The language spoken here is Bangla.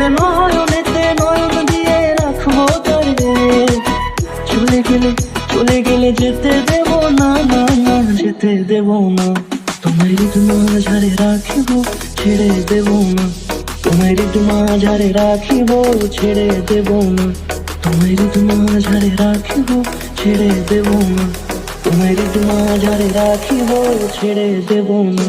ওরে নয়নেতে নয়ন দিয়ে রাখব তোর চলে গেলে চলে গেলে যেতে দেব না না না, যেতে দেব না। তোমার মাঝারে রাখিব, ছেড়ে দেব না। তোমার মাঝারে রাখিব, ছেড়ে দেব না। তোমার মাঝারে রাখিব, ছেড়ে দেব না। তোমার মাঝারে রাখিব, ছেড়ে দেব না।